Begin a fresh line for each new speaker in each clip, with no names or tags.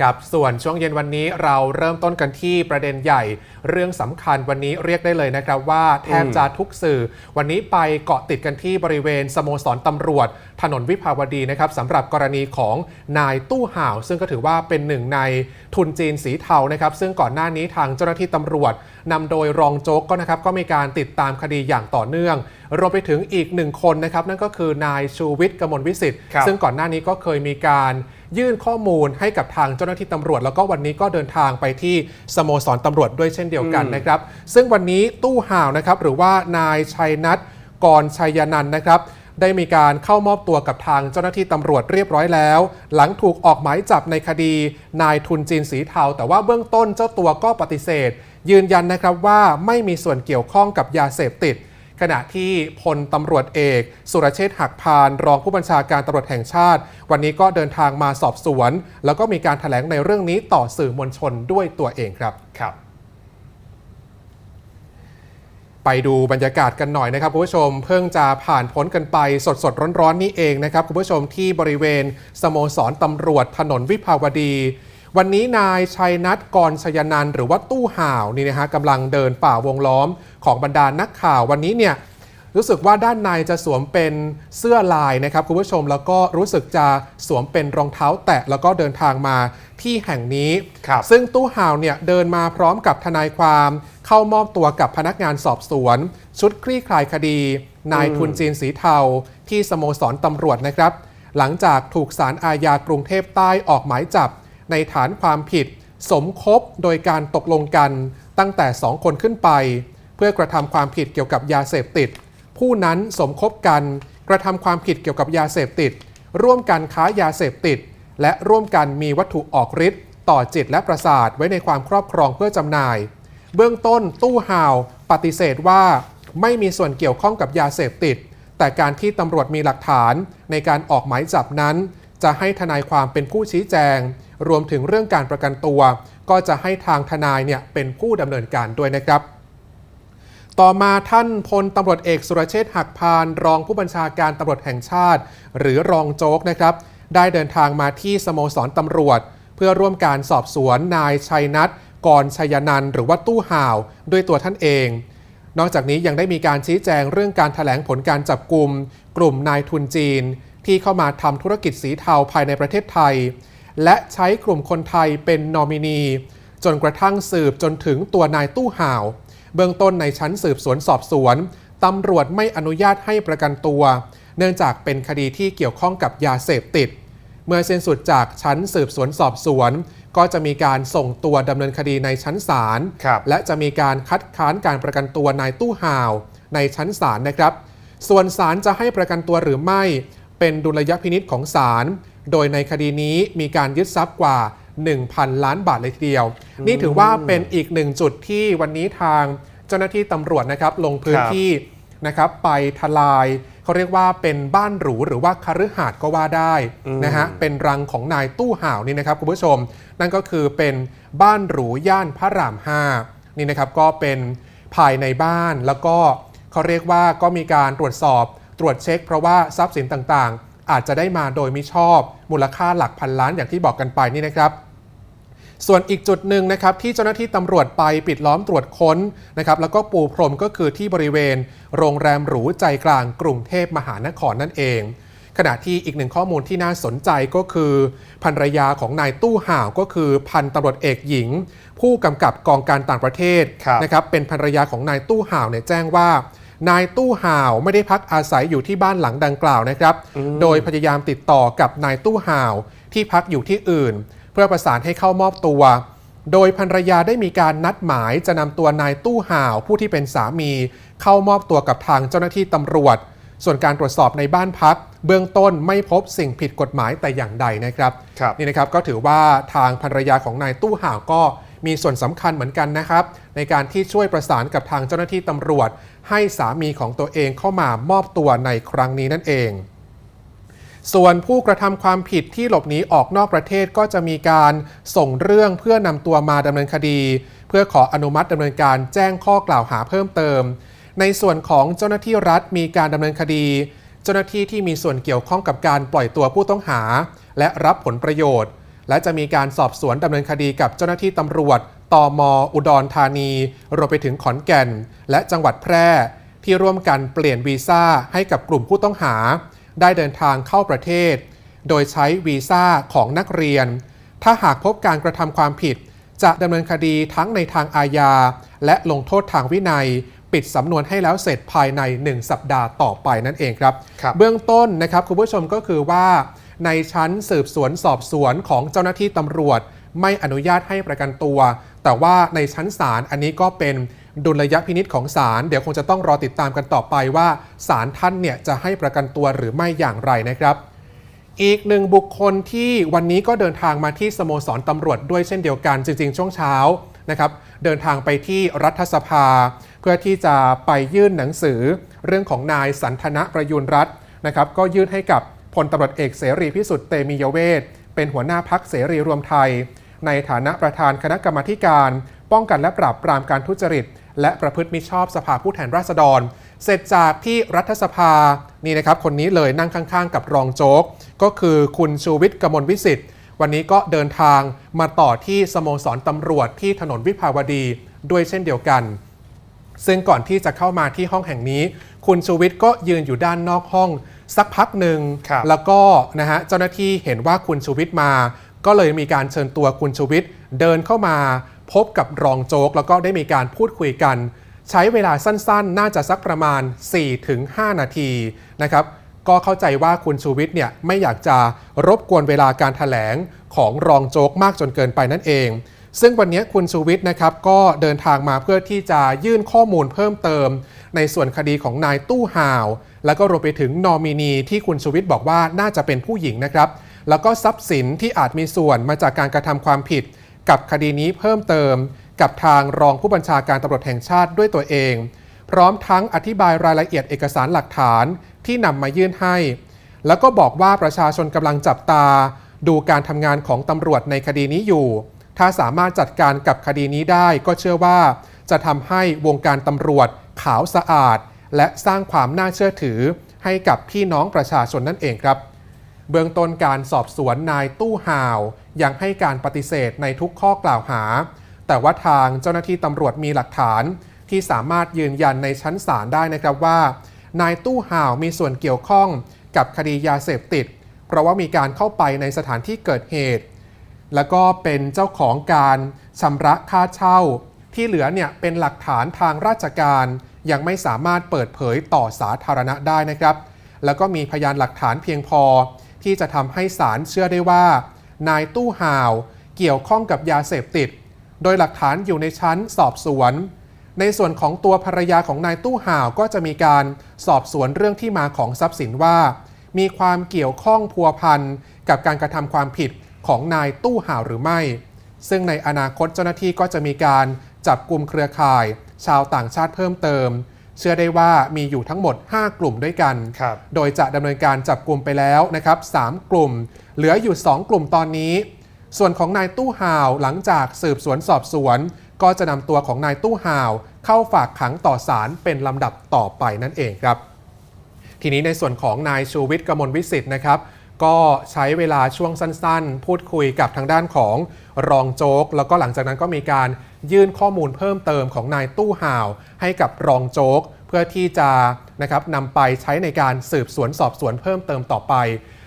ครับส่วนช่วงเย็นวันนี้เราเริ่มต้นกันที่ประเด็นใหญ่ เรื่องสำคัญวันนี้เรียกได้เลยนะครับว่าแทบจะทุกสื่อ วันนี้ไปเกาะติดกันที่บริเวณสโมสรตำรวจ ถนนวิภาวดีนะครับสำหรับกรณีของนายตู้ห่าว ซึ่งก็ถือว่าเป็นหนึ่งในทุนจีนสีเทานะครับ ซึ่งก่อนหน้านี้ทางเจ้าหน้าที่ตำรวจนำโดยรองโจ๊กก็นะครับก็มีการติดตามคดีอย่างต่อเนื่องรวมไปถึงอีกหนึ่งคนนะครับนั่นก็คือนายชูวิทย์กมลวิสิทธิ์
ครับ
ซึ่งก่อนหน้านี้ก็เคยมีการ ยื่นข้อมูลให้กับทางเจ้าหน้าที่ตำรวจ แล้วก็วันนี้ก็เดินทางไปที่สโมสรตำรวจด้วยเช่นเดียวกันนะครับ ซึ่งวันนี้ตู้ห่าวนะครับหรือว่านายชัยนัทกรชัยนันท์นะครับได้มีการเข้ามอบตัวกับทางเจ้าหน้าที่ตำรวจเรียบร้อยแล้ว หลังถูกออกหมายจับในคดี นายทุนจีนสีเทา แต่ว่าเบื้องต้นเจ้าตัวก็ปฏิเสธ ยืนยันนะครับว่าไม่มีส่วนเกี่ยวข้องกับยาเสพติด ขณะที่พลตำรวจเอก สุรเชษฐ์หักพานรองผู้บัญชาการตำรวจแห่งชาติ วันนี้ก็เดินทางมาสอบสวน แล้วก็มีการถแถลงในเรื่องนี้ต่อสื่อมวลชนด้วยตัวเองครับ
ครับ
ไปดูบรรยากาศกันหน่อยนะครับคุณผู้ชม เพิ่งจะผ่านพ้นกันไปสดสดๆร้อนๆนี่เองนะครับคุณผู้ชมที่บริเวณสโมสรตำรวจถนนวิภาวดี วันนี้นายชัยนัทกรชยนันท์หรือว่าตู้ห่าวนี่นะฮะกำลังเดินป่าวงล้อมของบรรดานักข่าววันนี้เนี่ยรู้สึกว่าด้านในจะสวมเป็นเสื้อลายนะครับคุณผู้ชมแล้วก็รู้สึกจะสวมเป็นรองเท้าแตะแล้วก็เดินทางมาที่แห่งนี้
ครับ
ซึ่งตู้ห่าวเนี่ยเดินมาพร้อมกับทนายความ เข้ามอบตัวกับพนักงานสอบสวน ชุดคลี่คลายคดี นายทุนจีนสีเทา ที่สโมสรตำรวจนะครับ หลังจากถูกสารอาญากรุงเทพใต้ออกหมายจับ ในฐานความผิด สมคบโดยการตกลงกันตั้งแต่ 2 คนขึ้นไป เพื่อกระทำความผิดเกี่ยวกับยาเสพติด ผู้นั้นสมคบกันกระทำความผิดเกี่ยวกับยาเสพติด ร่วมกันค้ายาเสพติด และร่วมกันมีวัตถุออกฤทธิ์ต่อจิตและประสาทไว้ในความครอบครองเพื่อจำหน่าย เบื้องต้นตู้ห่าวปฏิเสธว่าไม่มีส่วนเกี่ยวข้องกับยาเสพติด แต่การที่ตำรวจมีหลักฐานในการออกหมายจับนั้น จะให้ทนายความเป็นผู้ชี้แจง รวมถึงเรื่องการประกันตัว ก็จะให้ทางทนายเนี่ยเป็นผู้ดำเนินการด้วยนะครับ ต่อมาท่านพลตำรวจเอกสุรเชษฐ์หักพาน รองผู้บัญชาการตำรวจแห่งชาติ หรือรองโจ๊กนะครับ ได้เดินทางมาที่สโมสรตำรวจ เพื่อร่วมการสอบสวนนายชัยนัทกรชัยนันหรือว่าตู้ห่าว ด้วยตัวท่านเอง นอกจากนี้ยังได้มีการชี้แจงเรื่องการถแถลงผลการจับกลุ่มกลุ่มนายทุนจีน ที่เข้ามาทำธุรกิจสีเทาภายในประเทศไทย และใช้กลุ่มคนไทยเป็นนอมินี จนกระทั่งสืบจนถึงตัวนายตู้ห่าว เบื้องต้นในชั้นสืบสวนสอบสวนตำรวจไม่อนุญาตให้ประกันตัว เนื่องจากเป็นคดีที่เกี่ยวข้องกับยาเสพติด เมื่อสิ้นสุดจากชั้นสืบสวนสอบสวน ก็จะมีการส่งตัวดำเนินคดีในชั้นศาล
ครับ
และจะมีการคัดค้านการประกันตัวนายตู้ห่าว ในชั้นศาลนะครับ ส่วนศาลจะให้ประกันตัวหรือไม่ เป็นดุลยพินิษของศาล โดยในคดีนี้มีการยึดทรัพย์กว่า 1,000 ล้านบาทเลยทีเดียว นี่ถือว่าเป็นอีกหนึ่งจุดที่วันนี้ทางเจ้าหน้าที่ตำรวจนะครับลงพื้น
ครับ
ที่นะครับไปทลายเขาเรียกว่าเป็นบ้านหรูหรือว่าคฤหาสน์ก็ว่าได้นะฮะเป็นรังของนายตู้ห่าวนี่นะครับคุณผู้ชม นั่นก็คือเป็นบ้านหรูย่านพระราม5นี่นะครับก็เป็นภายในบ้านแล้วก็เขาเรียกว่าก็มีการตรวจสอบ ตรวจเช็คเพราะว่าทรัพย์สินต่างๆ อาจจะได้มาโดยมิชอบมูลค่าหลักพันล้านอย่างที่บอกกันไปนี่นะครับส่วนอีกจุดหนึ่งนะครับที่เจ้าหน้าที่ตำรวจไปปิดล้อมตรวจค้นนะครับแล้วก็ปูพรมก็คือที่บริเวณ โรงแรมหรูใจกลางกรุงเทพมหานครนั่นเอง ขณะที่อีกหนึ่งข้อมูลที่น่าสนใจก็คือภรรยาของนายตู้ห่าวก็คือพันตำรวจเอกหญิง ผู้กำกับกองการต่างประเทศ
ครับ
นะครับเป็นภรรยาของนายตู้ห่าวเนี่ยแจ้งว่า นายตู้ห่าวไม่ได้พักอาศัยอยู่ที่บ้านหลังดังกล่าวนะครับ โดยพยายามติดต่อกับนายตู้ห่าวที่พักอยู่ที่อื่น เพื่อประสานให้เข้ามอบตัว โดยภรรยาได้มีการนัดหมายจะนำตัวนายตู้ห่าวผู้ที่เป็นสามี เข้ามอบตัวกับทางเจ้าหน้าที่ตำรวจ ส่วนการตรวจสอบในบ้านพัก เบื้องต้นไม่พบสิ่งผิดกฎหมายแต่อย่างใดนะครับ
ครับ
นี่นะครับก็ถือว่าทางภรรยาของนายตู้ห่าวก็ มีส่วนสำคัญเหมือนกันนะครับ ในการที่ช่วยประสานกับทางเจ้าหน้าที่ตำรวจ ให้สามีของตัวเองเข้ามามอบตัวในครั้งนี้นั่นเอง ส่วนผู้กระทำความผิดที่หลบหนีออกนอกประเทศก็จะมีการส่งเรื่องเพื่อนำตัวมาดำเนินคดี เพื่อขออนุมัติดำเนินการแจ้งข้อกล่าวหาเพิ่มเติม ในส่วนของเจ้าหน้าที่รัฐมีการดำเนินคดีเจ้าหน้าที่ที่มีส่วนเกี่ยวข้องกับการปล่อยตัวผู้ต้องหา และรับผลประโยชน์ และจะมีการสอบสวนดำเนินคดีกับเจ้าหน้าที่ตำรวจตมอุดรธานี รวมไปถึงขอนแก่น และจังหวัดแพร่ ที่ร่วมกันเปลี่ยนวีซ่าให้กับกลุ่มผู้ต้องหา ได้เดินทางเข้าประเทศ โดยใช้วีซ่าของนักเรียน ถ้าหากพบการกระทำความผิด จะดำเนินคดีทั้งในทางอาญา และลงโทษทางวินัย ปิดสำนวนให้แล้วเสร็จภายใน 1 สัปดาห์ต่อไปนั่นเองครับ
ครับ
เบื้องต้นนะครับคุณผู้ชมก็คือว่า ในชั้นสืบสวนสอบสวนของเจ้าหน้าที่ตำรวจ ไม่อนุญาตให้ประกันตัว แต่ว่าในชั้นศาลอันนี้ก็เป็นดุลยพินิษของศาลเดี๋ยวคงจะต้องรอติดตามกันต่อไปว่าศาลท่านเนี่ยจะให้ประกันตัวหรือไม่อย่างไรนะครับ อีกหนึ่งบุคคลที่วันนี้ก็เดินทางมาที่สโมสรตำรวจด้วยเช่นเดียวกัน จริง ๆ ช่วงเช้านะครับเดินทางไปที่รัฐสภา เพื่อที่จะไปยื่นหนังสือเรื่องของนายสันทนะประยุนรัตน์นะครับ ก็ยื่นให้กับ พลตำรวจเอกเสรีพิสุทธิ์เตมียเวทเป็นหัวหน้าพักเสรีรวมไทย ในฐานะประธานคณะกรรมการ ป้องกันและปราบปรามการทุจริต และประพฤติมิชอบสภาผู้แทนราษฎร เสร็จจากที่รัฐสภานี่นะครับคนนี้เลยนั่งข้างๆ กับรองโจ๊ก ก็คือคุณชูวิทย์กมลวิสิทธิ์วันนี้ก็เดินทางมาต่อที่สโมสรตำรวจที่ถนนวิภาวดีด้วยเช่นเดียวกัน ซึ่งก่อนที่จะเข้ามาที่ห้องแห่งนี้ คุณชูวิทย์ก็ยืนอยู่ด้านนอกห้องสักพักหนึ่ง
ครับ
แล้วก็นะฮะเจ้าหน้าที่เห็นว่าคุณชูวิทย์มา ก็เลยมีการเชิญตัวคุณชูวิทย์เดินเข้ามา พบกับรองโจ๊ก แล้วก็ได้มีการพูดคุยกัน ใช้เวลาสั้นๆ น่าจะสักประมาณ 4-5 นาทีนะครับ ก็เข้าใจว่าคุณชูวิทย์เนี่ยไม่อยากจะรบกวนเวลาการถแถลงของรองโจ๊กมากจนเกินไปนั่นเอง ซึ่งวันนี้คุณชูวิทย์นะครับก็เดินทางมาเพื่อที่จะยื่นข้อมูลเพิ่มเติม ในส่วนคดีของนายตู้ห่าว แล้วก็รวมไปถึงนอมินีที่คุณชูวิทย์บอกว่าน่าจะเป็นผู้หญิงนะครับ แล้วก็ทรัพย์สินที่อาจมีส่วนมาจากการกระทำความผิด กับคดีนี้เพิ่มเติม กับทางรองผู้บัญชาการตำรวจแห่งชาติด้วยตัวเอง พร้อมทั้งอธิบายรายละเอียดเอกสารหลักฐานที่นำมายื่นให้ แล้วก็บอกว่าประชาชนกำลังจับตา ดูการทำงานของตำรวจในคดีนี้อยู่ ถ้าสามารถจัดการกับคดีนี้ได้ก็เชื่อว่าจะทำให้วงการตำรวจขาวสะอาด และสร้างความน่าเชื่อถือให้กับพี่น้องประชาชนนั่นเองครับ เบื้องต้นการสอบสวนนายตู้ห่าว ยังให้การปฏิเสธในทุกข้อกล่าวหา แต่ว่าทางเจ้าหน้าที่ตำรวจมีหลักฐาน ที่สามารถยืนยันในชั้นศาลได้นะครับว่า นายตู้ห่าวมีส่วนเกี่ยวข้องกับคดียาเสพติด เพราะว่ามีการเข้าไปในสถานที่เกิดเหตุ แล้วก็เป็นเจ้าของการชำระค่าเช่า ที่เหลือเนี่ยเป็นหลักฐานทางราชการ ยังไม่สามารถเปิดเผยต่อสาธารณะได้นะครับ แล้วก็มีพยานหลักฐานเพียงพอ ที่จะทำให้ศาลเชื่อได้ว่า นายตู้ห่าว เกี่ยวข้องกับยาเสพติด โดยหลักฐานอยู่ในชั้นสอบสวน ในส่วนของตัวภรรยาของนายตู้ห่าวก็จะมีการสอบสวนเรื่องที่มาของทรัพย์สินว่า มีความเกี่ยวข้องพัวพันกับการกระทำความผิด ของนายตู้ห่าวหรือไม่ ซึ่งในอนาคตเจ้าหน้าที่ก็จะมีการจับกลุ่มเครือข่าย ชาวต่างชาติเพิ่มเติม เชื่อได้ว่ามีอยู่ทั้งหมด 5 กลุ่มด้วยกัน
ครับ
โดยจะดำเนินการจับกลุ่มไปแล้วนะครับ3กลุ่ม เหลืออยู่ 2 กลุ่มตอนนี้ ส่วนของนายตู้ห่าวหลังจากสืบสวนสอบสวน ก็จะนำตัวของนายตู้ห่าว เข้าฝากขังต่อศาลเป็นลำดับต่อไปนั่นเองครับ ทีนี้ในส่วนของนายชูวิทย์กมลวิสิทธิ์นะครับ ก็ใช้เวลาช่วงสั้นๆ พูดคุยกับทางด้านของรองโจ๊ก แล้วก็หลังจากนั้นก็มีการยื่นข้อมูลเพิ่มเติมของนายตู้ห่าว ให้กับรองโจ๊ก เพื่อที่จะนะครับนำไปใช้ในการสืบสวนสอบสวนเพิ่มเติมต่อไป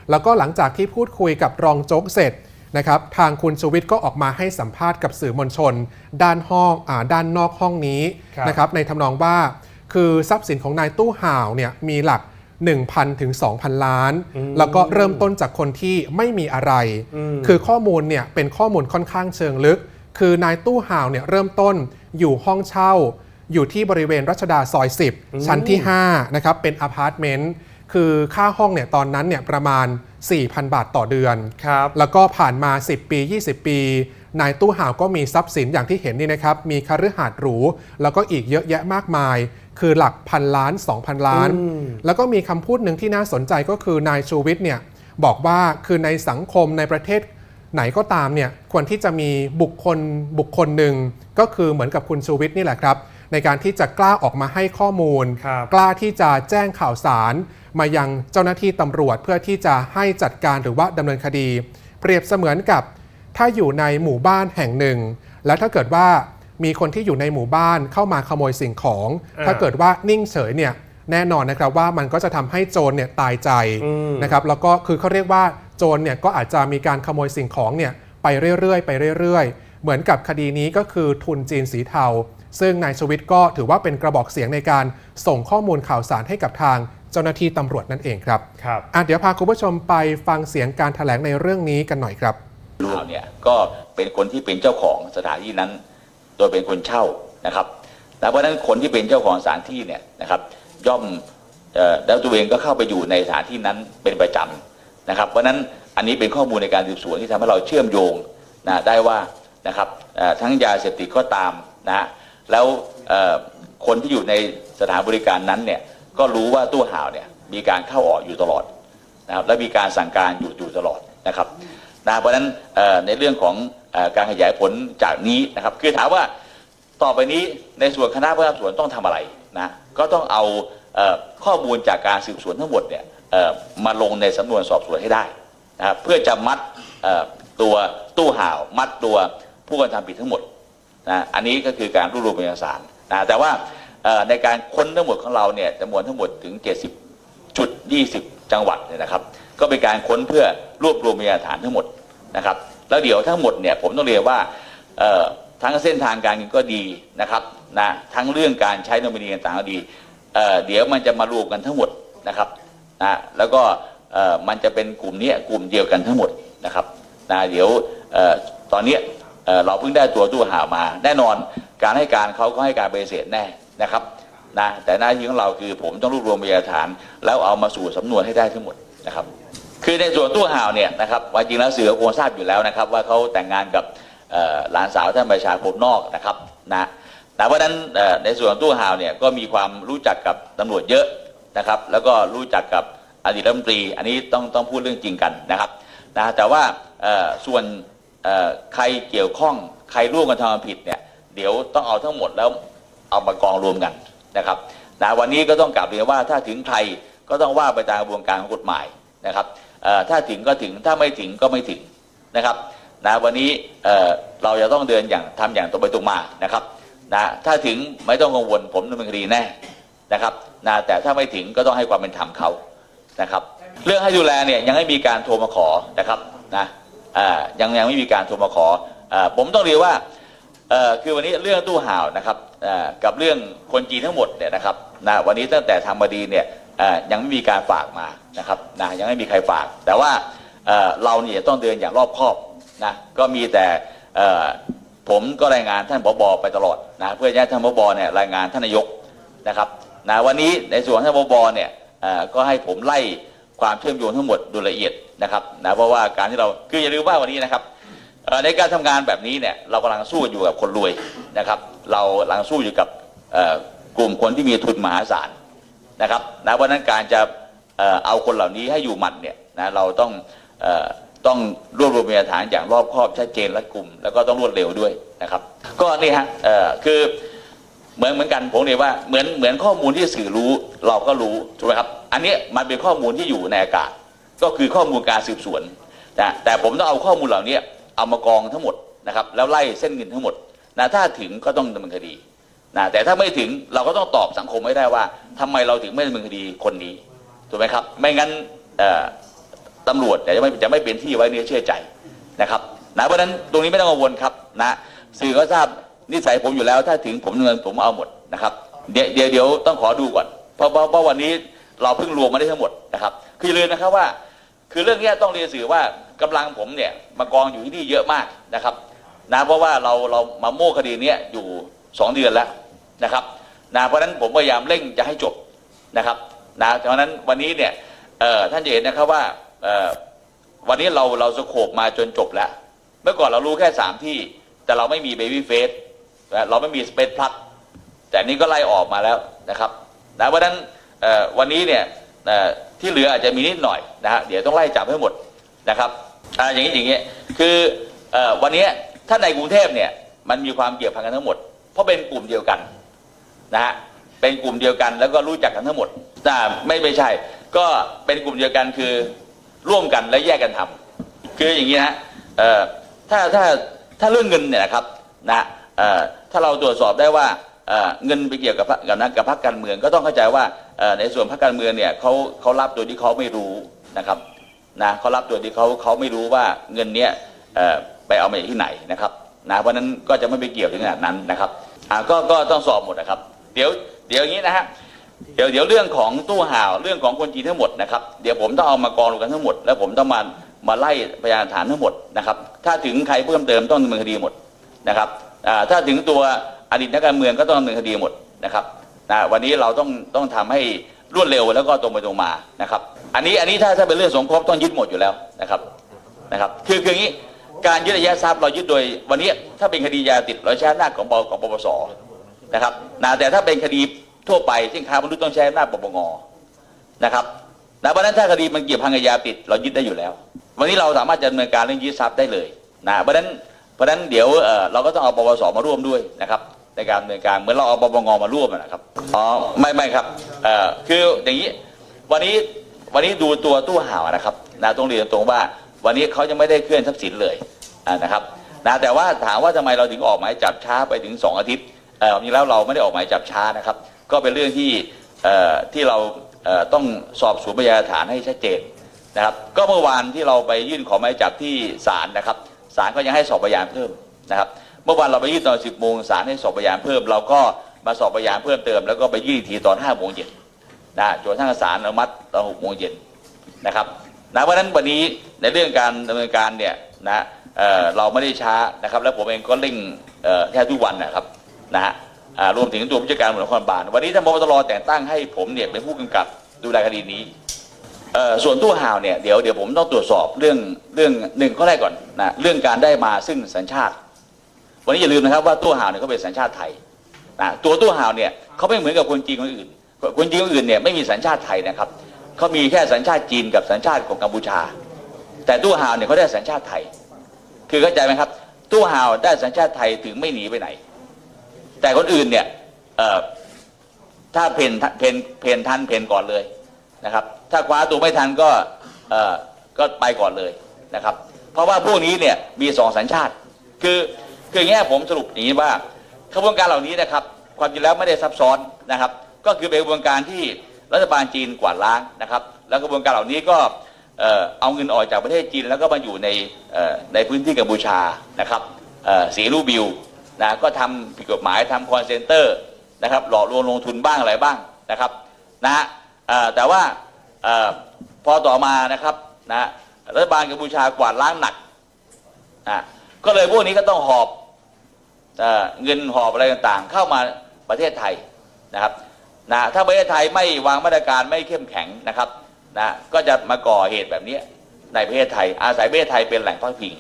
แล้วก็หลังจากที่พูดคุยกับรองโจ๊กเสร็จนะครับทางคุณชูวิทย์ก็ออกมาให้สัมภาษณ์กับสื่อมวลชน ด้านห้องอาด้านนอกห้องนี้
ครับ
นะครับในทำนองว่าคือทรัพย์สินของนายตู้ห่าวเนี่ยมีหลัก 1,000ถึง2,000 ล้าน แล้วก็เริ่มต้นจากคนที่ไม่มีอะไร คือข้อมูลเนี่ยเป็นข้อมูลค่อนข้างเชิงลึก คือนายตู้ห่าวเนี่ยเริ่มต้นอยู่ห้องเช่า อยู่ที่บริเวณรัชดาซอย 10 ชั้นที่5นะครับเป็นอพาร์ตเมนต์คือค่าห้องเนี่ยตอนนั้นเนี่ยประมาณ 4,000 บาทต่อเดือน
ครับ
แล้วก็ผ่านมา 10 ปี 20 ปี นายตู้ห่าวก็มีทรัพย์สินอย่างที่เห็นนี่นะครับ มีคฤหาสน์หรู แล้วก็อีกเยอะแยะมากมาย คือหลักพันล้าน 2,000 ล้าน แล้วก็มีคำพูดหนึ่งที่น่าสนใจก็คือนายชูวิทย์เนี่ยบอกว่าคือในสังคมในประเทศไหนก็ตามเนี่ยควรที่จะมีบุคคลบุคคลหนึ่งก็คือเหมือนกับคุณชูวิทย์นี่แหละครับ ในการที่จะกล้าออกมาให้ข้อมูล
ครับ
กล้าที่จะแจ้งข่าวสาร มายังเจ้าหน้าที่ตำรวจเพื่อที่จะให้จัดการหรือว่าดำเนินคดี เปรียบเสมือนกับ ถ้าอยู่ในหมู่บ้านแห่งหนึ่ง แล้วถ้าเกิดว่า มีคนที่อยู่ในหมู่บ้านเข้ามาขโมยสิ่งของ
อ่า
ถ้าเกิดว่านิ่งเฉยเนี่ยแน่นอนนะครับว่ามันก็จะทำให้โจรเนี่ยตายใจ
อืม
นะครับแล้วก็คือเขาเรียกว่าโจรเนี่ยก็อาจจะมีการขโมยสิ่งของเนี่ยไปเรื่อยๆ ไปเรื่อยๆ เหมือนกับคดีนี้ก็คือทุนจีนสีเทา ซึ่งนายชวิตก็ถือว่าเป็นกระบอกเสียงในการส่งข้อมูลข่าวสารให้กับทางเจ้าหน้าที่ตำรวจนั่นเองครับ
ครับ
อะเดี๋ยวพาคุณผู้ชมไปฟังเสียงการถแถลงในเรื่องนี้กันหน่อยครับ
ข่าวเนี่ยก็เป็นคนที่เป็นเจ้าของสถานที่นั้นโดยเป็นคนเช่านะครับและเพราะฉะนั้นคนที่เป็นเจ้าของสถานที่เนี่ยนะครับ ย่อมแล้วตัวเองก็เข้าไปอยู่ในสถานที่นั้นเป็นประจำนะครับ เพราะฉะนั้นอันนี้เป็นข้อมูลในการสืบสวนที่ทำให้เราเชื่อมโยงนะได้ว่านะครับทั้งยาเสพติดก็ตามนะฮะแล้วคนที่อยู่ในสถานบริการนั้นเนี่ยก็รู้ว่าตู้ห่าวเนี่ยมีการเข้าออกอยู่ตลอดนะครับและมีการสั่งการอยู่อยู่ตลอดนะครับนะเพราะฉะนั้นในเรื่องของ การขยายผลจากนี้นะครับ คือถามว่าต่อไปนี้ในส่วนคณะพนักงานสวนต้องทำอะไรนะก็ต้องเอาเออข้อมูลจากการสืบสวนทั้งหมดเนี่ยมาลงในสำนวนสอบสวนให้ได้นะครับเพื่อจะมัดตัวตู้ห่าว มัดตัวผู้กระทำผิดทั้งหมดนะอันนี้ก็คือการรวบรวมพยานหลักฐานนะแต่ว่าในการค้นทั้งหมดของเราเนี่ยจำนวนทั้งหมดถึง 70จุด20 จังหวัดเนี่ยนะครับ ก็เป็นการค้นเพื่อรวบรวมพยานหลักฐานทั้งหมดนะครับ แล้วเดี๋ยวทั้งหมดเนี่ยผมต้องเรียนว่าทั้งเส้นทางการเงินก็ดีนะครับนะทั้งเรื่องการใช้โนมินีต่างๆก็ดีเเดี๋ยวมันจะมารวมกันทั้งหมดนะครับนะแล้วก็มันจะเป็นกลุ่มนี้กลุ่มเดียวกันทั้งหมดนะครับนะเดี๋ยวออตอนนี้เเราเพิ่งได้ตัวตู้ห่าวมา แน่นอนการให้การเขาก็ให้การปฏิเสธแน่นะครับนะแต่หน้าที่ของเราคือผมต้องรวบรวมพยานหลักฐาน แล้วเอามาสู่สำนวนให้ได้ทั้งหมดนะครับ คือในส่วนตู้ห่าวเนี่ยนะครับว่าจริงแล้วสื่อก็คงทราบอยู่แล้วนะครับ ว่าเขาแต่งงานกับหลานสาวท่านประชาผมนอกนะครับนะแต่ว่านั้นในส่วนของตู้ห่าวเนี่ยก็มีความรู้จักกับตำรวจเยอะนะครับ แล้วก็รู้จักกับอดีตรัฐมนตรี อันนี้ต้องต้องพูดเรื่องจริงกันนะครับนะแต่ว่าส่วนใครเกี่ยวข้องใครร่วมกันทำความผิดเนี่ยเดี๋ยวต้องเอาทั้งหมดแล้วเอามากองรวมกันนะครับนะวันนี้ก็ต้องกลับเรียนว่าถ้าถึงใครก็ต้องว่าไปตามกระบวนการของกฎหมายนะครับ ถ้าถึงก็ถึงถ้าไม่ถึงก็ไม่ถึงนะครับนะวันนี้เราจะต้องเดินอย่างทำอย่างตรงไปตรงมานะครับนะถ้าถึงไม่ต้องกังวลผมดำเนินคดีแน่นะครับนะแต่ถ้าไม่ถึงก็ต้องให้ความเป็นธรรมเขานะครับเรื่องให้ดูแลเนี่ยยังไม่มีการโทรมาขอนะครับนะยังยังไม่มีการโทรมาขออผมต้องเรียนว่าคือวันนี้เรื่องตู้ห่าวนะครับกับเรื่องคนจีนทั้งหมดเนี่ยนะครับนะวันนี้ตั้งแต่ทำมาดีเนี่ย ยังไม่มีการฝากมานะครับนะยังไม่มีใครฝาก แต่ว่าเเราเนี่ยต้องเดินอย่างรอบคอบนะก็มีแต่ผมก็รายงานท่านผบไปตลอดนะเพื่อให้ท่านผบเนี่ยรายงานท่านนายกนะครับนะวันนี้ในส่วนท่านผบเนี่ยก็ให้ผมไล่ความเชื่อมโยงทั้งหมดโดยละเอียดนะครับนะเพราะว่าการที่เราคืออย่าลืมว่าวันนี้นะครับในการทำงานแบบนี้เนี่ยเรากำลังสู้อยู่กับคนรวยนะครับ เรากำลังสู้อยู่กับกลุ่มคนที่มีทุนมหาศาล นะครับนะเพราะนั้นการจะเอาคนเหล่านี้ให้อยู่หมัดเนี่ยนะเราต้องต้องรวบรวมพยานฐานอย่างรอบคอบชัดเจนและกลุ่มแล้วก็ต้องรวดเร็วด้วยนะครับ ก็นี่ฮะคือเหมือนเหมือนกันผมเรียว่าเหมือนเหมือนข้อมูลที่สื่อรู้เราก็รู้ถูกไหมครับ อันนี้มันเป็นข้อมูลที่อยู่ในอากาศ ก็คือข้อมูลการสืบสวนนะแต่ผมต้องเอาข้อมูลเหล่านี้เอามากองทั้งหมดนะครับแล้วไล่เส้นเงินทั้งหมดนะถ้าถึงก็ต้องดำเนินคดี นะแต่ถ้าไม่ถึงเราก็ต้องตอบสังคมไม่ได้ว่าทำไมเราถึงไม่ดำเนินคดีคนนี้ถูกไหมครับ ไม่งั้นตำรวจจะไม่จะไม่เป็นที่ไว้เนื้อเชื่อใจนะครับนะเพราะนั้นตรงนี้ไม่ต้องกังวลครับนะสื่อก็ทราบนิสัยผมอยู่แล้ว ถ้าถึงผมเนินผมเอาหมดนะครับเดี๋ยวเดี๋ยวยวต้องขอดูก่อน เพราะเพราะวันนี้เราเพิ่งรวมมาได้ทั้งหมดนะครับคืออย่าลืมนะครับว่า คือเรื่องนี้ต้องเรียนสื่อว่ากำลังผมเนี่ยมากองอยู่ที่นี่เยอะมากนะครับนะเพราะว่าเราเรามาโม่คดีนี้อยู่สองเดือนแล้ว นะครับนะเพราะฉะนั้นผมพยายามเร่งจะให้จบนะครับนะเพราะฉะนั้นวันนี้เนี่ยท่านจะเห็นนะครับว่าวันนี้เราเราสโคบมาจนจบแล้ว เมื่อก่อนเรารู้แค่สามที่ แต่เราไม่มีเบบี้เฟสเราไม่มีสเปซพลัสแต่อันนี้ก็ไล่ออกมาแล้วนะครับนะเพราะฉะนั้นวันนี้เนี่ยที่เหลืออาจจะมีนิดหน่อยนะฮะเดี๋ยวต้องไล่จับให้หมดนะครับออย่างนี้อย่างนี้คือเอ่อวันนี้ถ้าในกรุงเทพเนี่ยมันมีความเกี่ยวพันกันทั้งหมด เพราะเป็นกลุ่มเดียวกัน นะฮะเป็นกลุ่มเดียวกันแล้วก็รู้จักกันทั้งหมดแต่ไม่ไม่ใช่ ก็เป็นกลุ่มเดียวกันคือร่วมกันและแยกกันทำคืออย่างนี้นะเอ่อถ้าถ้าถ้าเรื่องเงินเนี่ยนะครับนะเอ่อถ้าเราตรวจสอบได้ว่าเอ่อเงินไปเกี่ยวกับกับนักกับพรรคการเมืองก็ต้องเข้าใจว่าเอ่อในส่วนพรรคการเมืองเนี่ยเขาเขารับโดยที่เขาไม่รู้นะครับนะเขารับโดยที่เขาเขาไม่รู้ว่าเงินเนี้ยเอ่อไปเอามาจากที่ไหนนะครับนะเพราะฉะนั้นก็จะไม่ไปเกี่ยวถึงขนาดนั้นนะครับอ่าก็ก็ต้องสอบหมดนะครับ เดี๋ยวเดี๋ยวอย่างนี้นะฮะเดี๋ยวเดี๋ยวเรื่องของตู้ห่าวเรื่องของคนจีนทั้งหมดนะครับเดี๋ยวผมต้องเอามากองรวมกันทั้งหมด แล้วผมต้องมามาไล่พยานฐานทั้งหมดนะครับถ้าถึงใครเพิ่มเติมต้องดำเนินคดีหมดนะครับถ้าถึงตัวอดีตนักการเมืองก็ต้องดำเนินคดีหมดนะครับนะวันนี้เราต้องต้องทำให้รวดเร็วแล้วก็ตรงไปตรงมานะครับอันนี้อันนี้ถ้าถ้าเป็นเรื่องสมครบต้องยึดหมดอยู่แล้วนะครับนะครับคือคืออย่างนี้การยึดอายัดทรัพย์เรายึดโดยวันนี้ถ้าเป็นคดียาติดเราใช้อำนาจของบของปปส นะครับนะแต่ถ้าเป็นคดีทั่วไปเช่นค้ามนุษย์ต้องใช้อำนาจปปงนะครับนะเพราะนั้นถ้าคดีมันเกี่ยวพันกับยาติดเรายึดได้อยู่แล้ว วันนี้เราสามารถจะดำเนินการเรื่องยึดทรัพย์ได้เลยนะเพราะนั้นเพราะนั้นเดี๋ยวเออเราก็ต้องเอาปปสมาร่วมด้วยนะครับในการดำเนินการเหมือนเราเอาปปงมาร่วมนะครับอ๋อไม่ไม่ครับเอ่อคืออย่างนี้วันนี้วันนี้ดูตัวตู้ห่าวนะครับนะต้องเรียนตรงว่า วันนี้เขายังไม่ได้เคลื่อนทรัพย์สินเลยอ่านะครับนะแต่ว่าถามว่าทำไมเราถึงออกหมายจับช้าไปถึงสองอาทิตย์ เอ่อจริงแล้วเราไม่ได้ออกหมายจับช้านะครับ ก็เป็นเรื่องที่ที่เราต้องสอบสวนพยานฐานให้ชัดเจนนะครับ ก็เมื่อวานที่เราไปยื่นขอหมายจับที่ศาลนะครับศาลก็ยังให้สอบพยานเพิ่มนะครับ เมื่อวานเราไปยื่นตอน 10โมงศาลให้สอบพยานเพิ่ม เราก็มาสอบพยานเพิ่มเติม แล้วก็ไปยื่นทีตอน5โมงเย็นนะจนทั้งศาลอนุมัติตอน6โมงเย็นนะครับนะเพราะฉะนั้นวันนี้ในเรื่องการดำเนินการเนี่ยนะเเราไม่ได้ช้านะครับ แล้วผมเองก็เร่งเอ่อแทบทุกวันนะครับ นะฮะรวมถึงตัวผู้จัดการตำรวจนครบาลวันนี้ท่านพบตรแต่งตั้งให้ผมเนี่ยเป็นผู้กำกับดูแลคดีนี้ส่วนตู้ห่าวเนี่ยเดี๋ยวเดี๋ยวผมต้องตรวจสอบเรื่องเรื่องหนึ่งข้อแรกก่อนนะเรื่องการได้มาซึ่งสัญชาติ วันนี้อย่าลืมนะครับว่าตู้ห่าวเนี่ยเขาเป็นสัญชาติไทยนะตัวตู้ห่าวเนี่ยเขาไม่เหมือนกับคนจีนคนอื่น คนจีนคนอื่นเนี่ยไม่มีสัญชาติไทยนะครับเขามีแค่สัญชาติจีนกับสัญชาติของกัมพูชา แต่ตู้ห่าวเนี่ยเขาได้สัญชาติไทย คือเข้าใจไหมครับตู้ห่าวได้สัญชาติไทยถึงไม่หนีไปไหน แต่คนอื่นเนี่ยเอ่อถ้าเพนเพนเพนทันเพนก่อนเลยนะครับ ถ้าคว้าตัวไม่ทันก็เอ่อก็ไปก่อนเลยนะครับ เพราะว่าพวกนี้เนี่ยมีสองสัญชาติ คือคืออย่างนี้ผมสรุปงนี้ว่าขบวนการเหล่านี้นะครับ ความจริงแล้วไม่ได้ซับซ้อนนะครับ ก็คือเป็นกระบวนการที่รัฐบาลจีนกวาดล้างนะครับ แล้วกระบวนการเหล่านี้ก็เอาเงินออกจากประเทศจีนแล้วก็มาอยู่ในในพื้นที่กัมพูชานะครับสีรูบิว นะก็ทำผิดกฎหมายทำคอนเซนเตอร์นะครับหลอกลวงลงทุนบ้างอะไรบ้างนะครับนะฮะแต่ว่าอพอต่อมานะครับนะรัฐบาลกัมพูชากวาดล้างหนักนะก็เลยพวกนี้ก็ต้องหอบเอเงินหอบอะไรต่างๆ เข้ามาประเทศไทยนะครับนะถ้าประเทศไทยไม่วางมาตรการไม่เข้มแข็งนะครับนะก็จะมาก่อเหตุแบบนี้ในประเทศไทย อาศัยประเทศไทยเป็นแหล่งพักพิง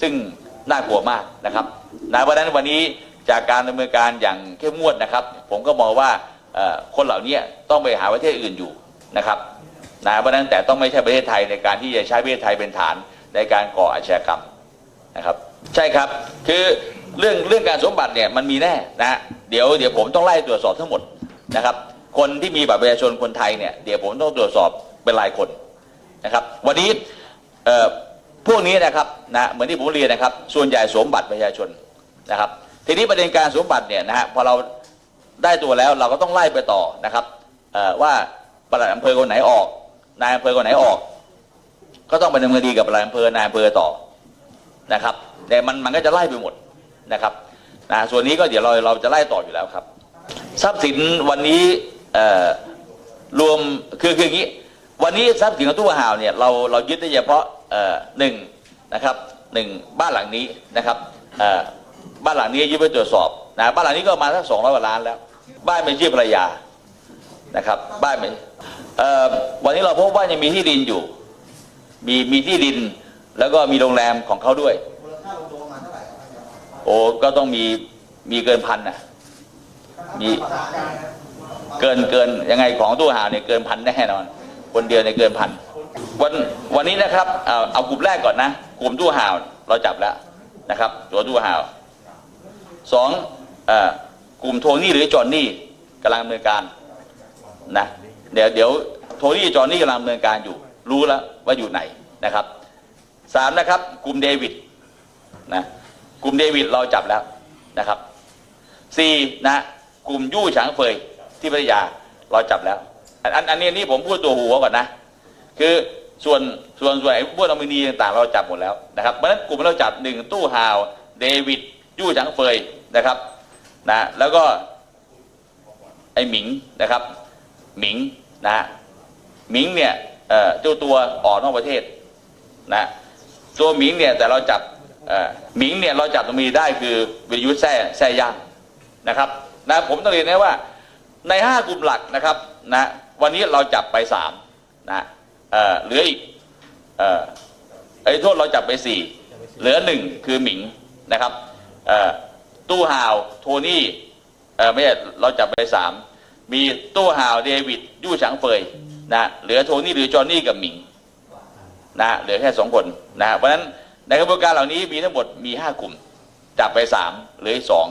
ซึ่ง น่ากลัวมากนะครับนะเพราะนั้นวันนี้จากการดำเนินการอย่างเข้มงวดนะครับ ผมก็มองว่าคนเหล่านี้ต้องไปหาประเทศอื่นอยู่นะครับนะเพราะนั้นแต่ต้องไม่ใช่ประเทศไทยในการที่จะใช้ประเทศไทยเป็นฐานในการก่ออาชญากรรมนะครับ ใช่ครับคือเรื่องเรื่องการสมบัติเนี่ยมันมีแน่นะเดี๋ยวเดี๋ยวผมต้องไล่ตรวจสอบทั้งหมดนะครับ คนที่มีบัตรประชาชนคนไทยเนี่ยเดี๋ยวผมต้องตรวจสอบเป็นรายคนนะครับ วันนี้ พวกนี้นะครับนะเหมือนที่ผมเรียนนะครับ ส่วนใหญ่สวมบัตรประชาชนนะครับ ทีนี้ประเด็นการสวมบัตรเนี่ยนะฮะพอเราได้ตัวแล้วเราก็ต้องไล่ไปต่อนะครับเอ่อว่าปลัดอำเภอคนไหนออกนายอำเภอคนไหนออก ก็ต้องไปดำเนินคดีกับปลัดอำเภอนายอำเภอต่อนะครับ แต่มันมันก็จะไล่ไปหมดนะครับนะส่วนนี้ก็เดี๋ยวเราเราจะไล่ต่ออยู่แล้วครับ ทรัพย์สินวันนี้รวมคือคืออย่างนี้ วันนี้ทรัพย์สินของตู้ห่าวเนี่ยเราเรายึดได้เฉพาะ หนึ่งนะครับหนึ่งบ้านหลังนี้นะครับบ้านหลังนี้ยึดไปตรวจสอบนะบ้านหลังนี้ก็มาสักสองร้อยกว่าล้านแล้ว บ้านเป็นชื่อภรรยานะครับบ้านเป็นวันนี้เราพบว่ายังมีที่ดินอยู่ มีมีที่ดินแล้วก็มีโรงแรมของเขาด้วยโอ้ก็ต้องมีมีเกินพันนะมีเกินเกินยังไงของตู้หาเนี่ยเกินพันแน่นอน คนเดียวเนี่ยเกินพัน วันวันนี้นะครับเอาเอากลุ่มแรกก่อนนะกลุ่มตู้ห่าวเราจับแล้วนะครับตัวตู้ห่าวสองเอ่อกลุ่มโทนี่หรือจอห์นนี่กำลังดำเนินการนะเดี๋ยวเดี๋ยวโทนี่จอห์นนี่กำลังดำเนินการอยู่ รู้แล้วว่าอยู่ไหนนะครับสามนะครับกลุ่มเดวิดนะกลุ่มเดวิดเราจับแล้วนะครับสี่นะกลุ่มยู่ฉางเฟยที่พัทยาเราจับแล้ว อันอันนี้นี่ผมพูดตัวหัวก่อนนะ คือส่วนส่วนส่วนไอ้พวกนอมินีต่างๆ เราจับหมดแล้วนะครับเพราะฉะนั้นกลุ่มเราจับหนึ่งตู้ฮาวเดวิดยู่ฉางเฟยนะครับนะแล้วก็ไอ้หมิงนะครับหมิงนะหมิงเนี่ยเอ่อเจ้าตัวออกนอกประเทศนะตัวหมิงเนี่ยแต่เราจับเอ่อหมิงเนี่ยเราจับตรงนี้ได้คือวิรยุแซ่แซ่ย่างนะครับนะผมต้องเรียนนะว่าในห้ากลุ่มหลักนะครับนะวันนี้เราจับไปสามนะ เอ่อเหลืออีกเอ่อไอ้โทษเราจับไปสี่เหลือหนึ่งคือหมิงนะครับเอ่อตู้ฮาวโทนี่เอ่อไม่ใช่เราจับไปสามมีตู้ฮาวเดวิดยู่ฉางเฟยนะเหลือโทนี่หรือจอห์นนี่กับหมิงนะเหลือแค่สองคนนะเพราะฉะนั้นในกระบวนการเหล่านี้มีทั้งหมดมีห้ากลุ่ม จับไปสามเหลืออีกสอง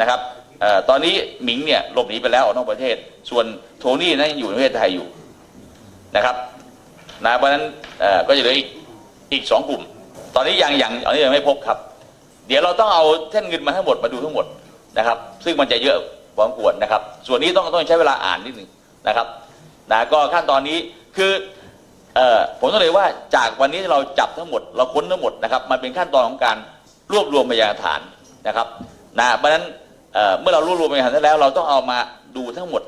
นะครับเอ่อตอนนี้หมิงเนี่ยหลบหนีไปแล้วออกนอกประเทศ ส่วนโทนี่นั้นยังอยู่ในประเทศไทยอยู่นะครับ นะเพราะฉะนั้นก็จะเหลืออีกอีกสองกลุ่ม ตอนนี้ยังยังอันนี้ยังไม่พบครับ เดี๋ยวเราต้องเอาเส้นเงินมาทั้งหมดมาดูทั้งหมดนะครับ ซึ่งมันจะเยอะพอสมควรนะครับ ส่วนนี้ต้องต้องใช้เวลาอ่านนิดหนึ่งนะครับนะก็ขั้นตอนนี้คืออผมต้องเลยว่าจากวันนี้เราจับทั้งหมด เราค้นทั้งหมดนะครับมันเป็นขั้นตอนของการรวบรวมพยานฐานนะครับนะเพราะฉะนั้นเเมื่อเรารวบรวมพยานฐานแล้ว เราต้องเอามาดูทั้งหมด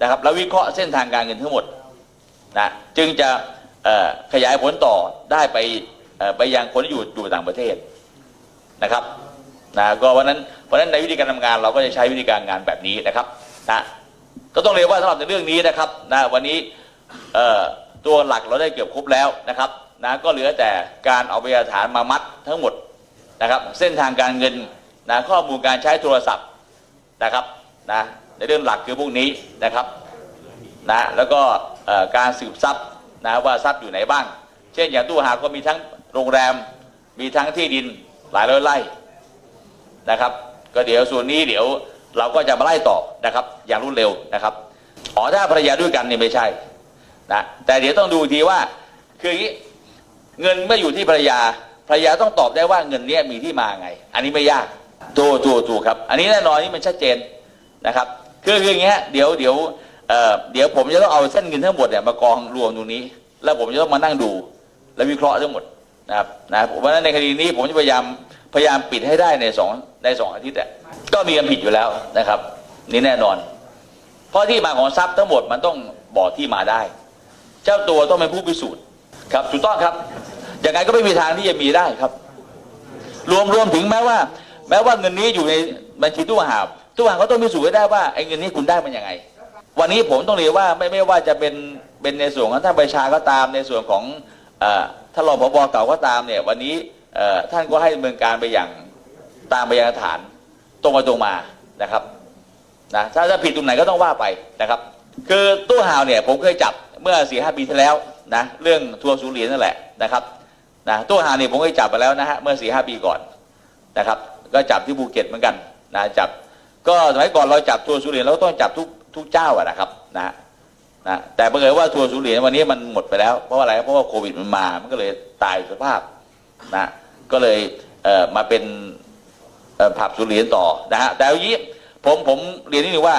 นะครับแล้ววิเคราะห์เส้นทางการเงินทั้งหมดนะจึงจะ ขยายผลต่อได้ไปไปยังคนที่อยู่อยู่ต่างประเทศนะครับนะก็วันนั้นเพราะนั้นในวิธีการทำงานเราก็จะใช้วิธีการงานแบบนี้นะครับนะก็ต้องเรียนว่าสำหรับในเรื่องนี้นะครับนะวันนี้ตัวหลักเราได้เกือบครบแล้วนะครับนะก็เหลือแต่การเอาพยานฐานมามัดทั้งหมดนะครับ เส้นทางการเงินนะข้อมูลการใช้โทรศัพท์นะครับนะในเรื่องหลักคือพวกนี้นะครับนะแล้วก็การสืบทรัพย์ นะว่าทรัพย์อยู่ไหนบ้าง เช่นอย่างตู้หาก็มีทั้งโรงแรมมีทั้งที่ดินหลายร้อยไร่นะครับ ก็เดี๋ยวส่วนนี้เดี๋ยวเราก็จะมาไล่ต่อนะครับ อย่างรวดเร็วนะครับอ๋อถ้าภรรยาด้วยกันนี่ไม่ใช่นะแต่เดี๋ยวต้องดูทีว่าคืออย่างนี้เงินเมื่ออยู่ที่ภรรยาภรรยาต้องตอบได้ว่าเงินเนี้ยมีที่มาไง อันนี้ไม่ยากถูกถูกถูกครับ อันนี้แน่นอนนี่มันชัดเจนนะครับ คือคืออย่างเงี้ยเดี๋ยวเดี๋ยว เเดี๋ยวผมจะต้องเอาเส้นเงินทั้งหมดเนี่ยมากองรวมตรงนี้ แล้วผมจะต้องมานั่งดู และวิเคราะห์ทั้งหมดนะครับนะเพราะฉะนั้นในคดีนี้ผมจะพยายามพยายามปิดให้ได้ในสองในสองอาทิตย์แต่ก็มีการผิดอยู่แล้วนะครับ นี่แน่นอน เพราะที่มาของทรัพย์ทั้งหมดมันต้องบอกที่มาได้ เจ้าตัวต้องเป็นผู้พิสูจน์ครับถูกต้องครับอย่างไงก็ไม่มีทางที่จะมีได้ครับ รวมรวมถึงแม้ว่า แม้ว่าเงินนี้อยู่ในบัญชีตู้หาบตู้หาบเขาต้องพิสูจน์ได้ว่าไอ้เงินนี้คุณได้มันยังไง วันนี้ผมต้องเรียนว่าไม่ไม่ว่าจะเป็นเป็นในส่วนของท่านประชาก็ตามในส่วนของท่านรองผบเก่าก็ตามเนี่ยวันนี้ท่านก็ให้ดำเนินการไปอย่างตามพยานฐานตรงไปตรงมานะครับนะถ้าจะผิดตรงไหนก็ต้องว่าไปนะครับ คือตู้ห่าวเนี่ยผมเคยจับเมื่อสี่ห้าปีที่แล้วนะเรื่องทัวร์ศูนย์เหรียญนั่นแหละนะครับนะตู้ห่าวเนี่ยผมเคยจับไปแล้วนะฮะเมื่อสี่ห้าปีก่อนนะครับ ก็จับที่ภูเก็ตเหมือนกันนะจับ ก็สมัยก่อนเราจับทัวร์ศูนย์เหรียญเราก็ต้องจับทุก ทุกเจ้าอะนะครับนะนะแต่บังเอิญว่าทัวร์ศูนย์เหรียญวันนี้มันหมดไปแล้ว เพราะอะไรเพราะว่าโควิดมันมา มันก็เลยตายสภาพนะก็เลยเอ่อมาเป็นผับสุเหรียญต่อนะฮะแต่เอางี้ผมผมเรียนนิดนึงว่า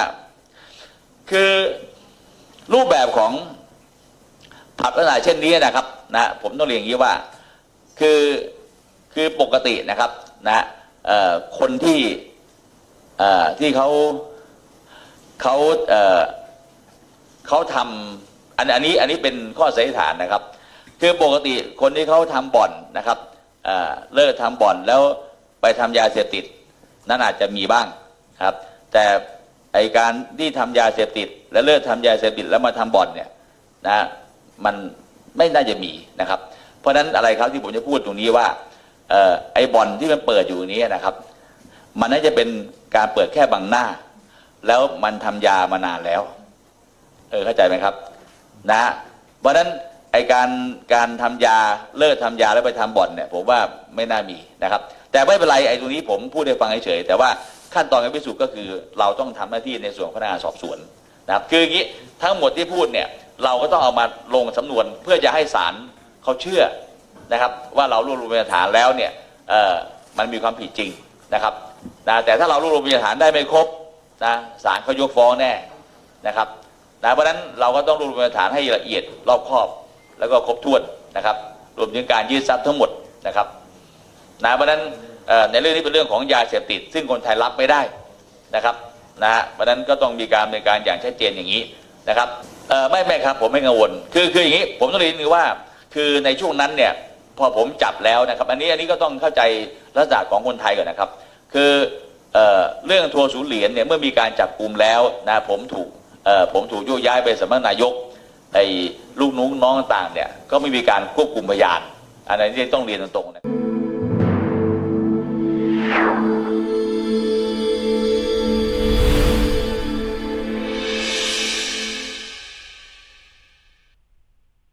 คือรูปแบบของผับลักษณะเช่นนี้นะครับนะผมต้องเรียนอย่างนี้ว่าคือคือปกตินะครับนะเอ่อคนที่เอ่อที่เขา เขาเอ่อเขาทำอันอันนี้อันนี้เป็นข้อสันนิษฐานนะครับ คือปกติคนที่เขาทำบ่อนนะครับเอ่อเลิกทำบ่อนแล้วไปทำยาเสพติด นั่นอาจจะมีบ้างครับ แต่ไอการที่ทำยาเสพติด และเลิกทำยาเสพติดแล้วมาทำบ่อนเนี่ยนะมันไม่น่าจะมีนะครับ เพราะฉะนั้นอะไรครับที่ผมจะพูดตรงนี้ว่าเอ่อไอบ่อนที่มันเปิดอยู่นี้นะครับ มันน่าจะเป็นการเปิดแค่บางหน้า แล้วมันทำยามานานแล้ว เออเข้าใจไหมครับ นะเพราะฉะนั้นไอการการทำยาเลิกทำยาแล้วไปทำบ่อนเนี่ยผมว่าไม่น่ามีนะครับ แต่ไม่เป็นไรไอตรงนี้ผมพูดให้ฟังเฉยแต่ว่าขั้นตอนการพิสูจน์ก็คือเราต้องทำหน้าที่ในส่วนพนักงานสอบสวนนะครับ คืออย่างนี้ทั้งหมดที่พูดเนี่ยเราก็ต้องเอามาลงสำนวนเพื่อจะให้ศาลเขาเชื่อนะครับ ว่าเรารวบรวมพยานฐานแล้วเนี่ยเออมันมีความผิดจริงนะครับนะแต่ถ้าเรารวบรวมพยานฐานได้ไม่ครบ นะศาลเขายกฟ้องแน่นะครับนะเพราะนั้นเราก็ต้องรวบรวมฐานให้ละเอียดรอบคอบ แล้วก็ครบถ้วนนะครับรวมถึงการยึดทรัพย์ทั้งหมดนะครับนะเพราะนั้นในเรื่องนี้เป็นเรื่องของยาเสพติด ซึ่งคนไทยรับไม่ได้นะครับนะฮะเพราะนั้นก็ต้องมีการดำในการอย่างชัดเจนอย่างนี้นะครับไม่ไม่ครับผมไม่กังวล คือคืออย่างนี้ผมต้องเรียนว่า คือในช่วงนั้นเนี่ยพอผมจับแล้วนะครับ อันนี้อันนี้ก็ต้องเข้าใจลักษณะของคนไทยก่อนนะครับ คือ เเรื่องทัวร์ศูนย์เหรียญเนี่ยเมื่อมีการจับกลุ่มแล้วนะผมถูกผมถูกโยกย้ายไปสำนักนายกไอ้ลูกนุ้งน้องต่างเนี่ยก็ไม่มีการควบคุมพยาน อันนี้ต้องเรียนตรงๆนะ